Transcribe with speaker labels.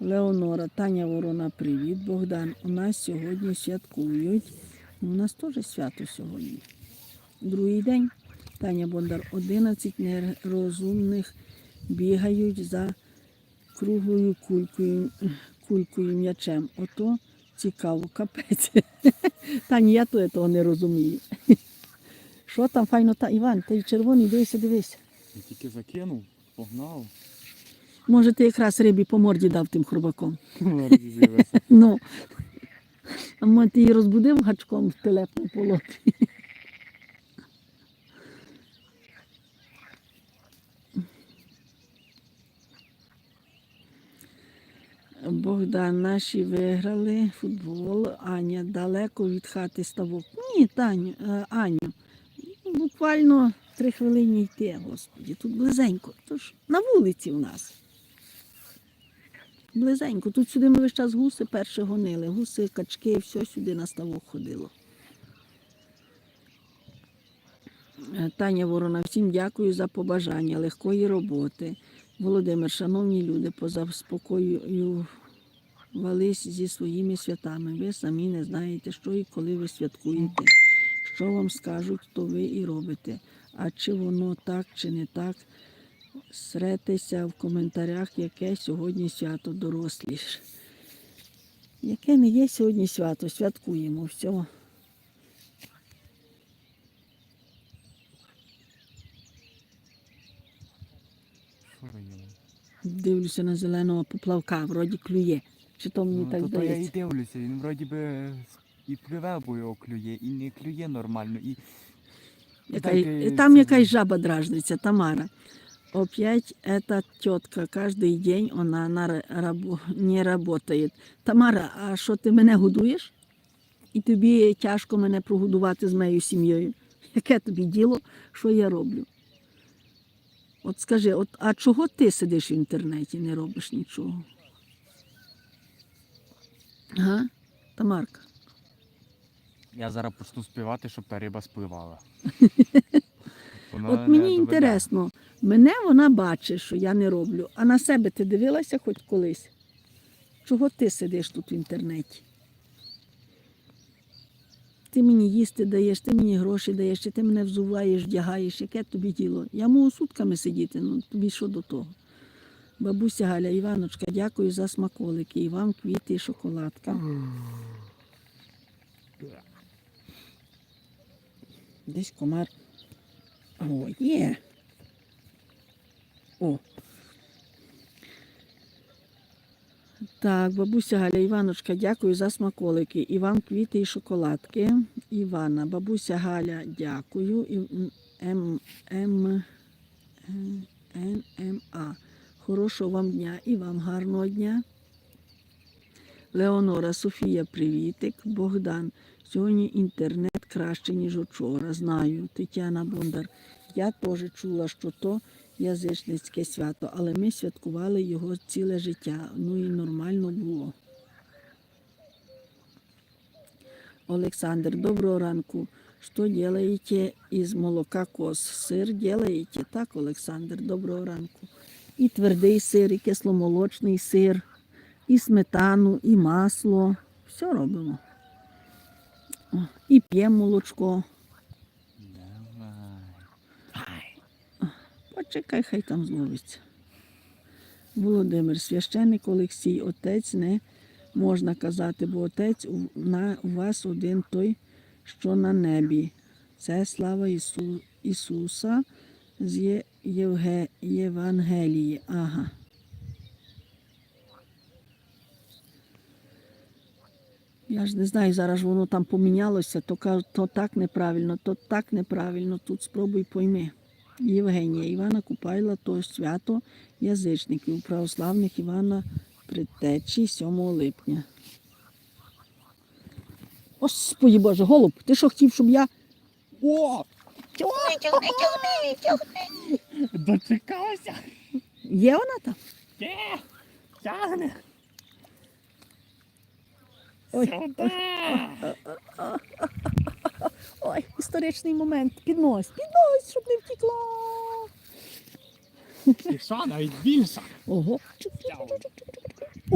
Speaker 1: Леонора, Таня Ворона, привіт. Богдан. У нас сьогодні святкують. У нас теж свято сьогодні. Другий день. Таня Бондар, 11 нерозумних бігають за круглою кулькою, кулькою м'ячем. Ото цікаво, капець. Таня, я то того не розумію. Що там файно та Іван, ти червоний, дивися, дивися.
Speaker 2: Я тільки закинув, погнав.
Speaker 1: Може, ти якраз рибі по морді дав тим хробаком.
Speaker 2: Розізлилася.
Speaker 1: Ну. А може, ти її розбудив гачком в телепну полоті. Богдан, наші виграли футбол. Аня далеко від хати ставок. Ні, Таню, е, Аню. Буквально три хвилини йти, господі. Тут близенько. Тож на вулиці у нас. Близенько. Тут сюди ми весь час гуси перші гонили. Гуси, качки, все сюди на ставок ходило. Е, Таня Ворона, всім дякую за побажання, легкої роботи. Володимир, шановні люди, позаспокоювались зі своїми святами. Ви самі не знаєте, що і коли ви святкуєте. Що вам скажуть, то ви і робите. А чи воно так, чи не так, сретеся в коментарях, яке сьогодні свято дорослі. ж. Яке не є сьогодні свято, святкуємо
Speaker 2: їли?
Speaker 1: Дивлюся на зеленого поплавка, вроді клює. Чи то мені
Speaker 2: Ну,
Speaker 1: так
Speaker 2: то, то я і дивлюся, він вроді би і пливе, бо його клює, і не клює нормально. І...
Speaker 1: Яка,
Speaker 2: Дайте
Speaker 1: там якась жаба дражниться, Тамара. Опять эта тетка, каждый день вона на рабо, не работает. Тамара, а що ти мене годуєш? І тобі тяжко мене прогодувати з моєю сім'єю. Яке тобі діло, що я роблю? От скажи, от, а чого ти сидиш в інтернеті, не робиш нічого? Ага, Тамарка.
Speaker 2: Я зараз почну співати, щоб та риба спливала.
Speaker 1: От мені
Speaker 2: доведе.
Speaker 1: інтересно, мене вона бачить, що я не роблю, а на себе ти дивилася хоч колись? Чого ти сидиш тут в інтернеті? Ти мені їсти даєш, ти мені гроші даєш, чи ти мене взуваєш, вдягаєш, яке тобі діло? Я можу сутками сидіти, ну тобі що до того? Бабуся Галя Іваночка, дякую за смаколики. І вам квіти і шоколадка. Десь комар. О, є. О. Так, бабуся Галя Іваночка, дякую за смаколики. І вам квіти і шоколадки. Івана, бабуся Галя, дякую. М, М, Н, М, А. Хорошого вам дня і вам гарного дня. Леонора, Софія, привітик. Богдан. Сьогодні інтернет краще, ніж вчора. Знаю. Тетяна Бондар. Я теж чула, що то язичницьке свято, але ми святкували його ціле життя. Ну і нормально було. Олександр, доброго ранку. Что делаете из молока коз? Сир делаете? Так, Олександр, доброго ранку. І твердий сир, і кисломолочний сир, і сметану, і масло. Все робимо. І п'ємо молочко. Почекай, хай там зловиться. Володимир, священник Олексій, отець не можна казати, бо отець у, вас один той, що на небі. Це слава Ісу, Ісуса з Євге, Євангелії. Ага. Я ж не знаю, зараз воно там помінялося, то, то так неправильно, то так неправильно. Тут спробуй пойми. Євгенія Івана Купайла, то свято язичників православних Івана Предтечі 7 липня. Господи Боже, голуб, ти що хотів, щоб я. О!
Speaker 3: Тягни, тягни, тягни.
Speaker 2: Дочекалася?
Speaker 1: Є вона там?
Speaker 2: Є! Тягне!
Speaker 1: Ой.
Speaker 2: Сюди!
Speaker 1: Історичний момент. Піднось, піднось, щоб не втекла.
Speaker 2: І що, навіть більше?
Speaker 1: Ого. Чук-чук-чук-чук-чук.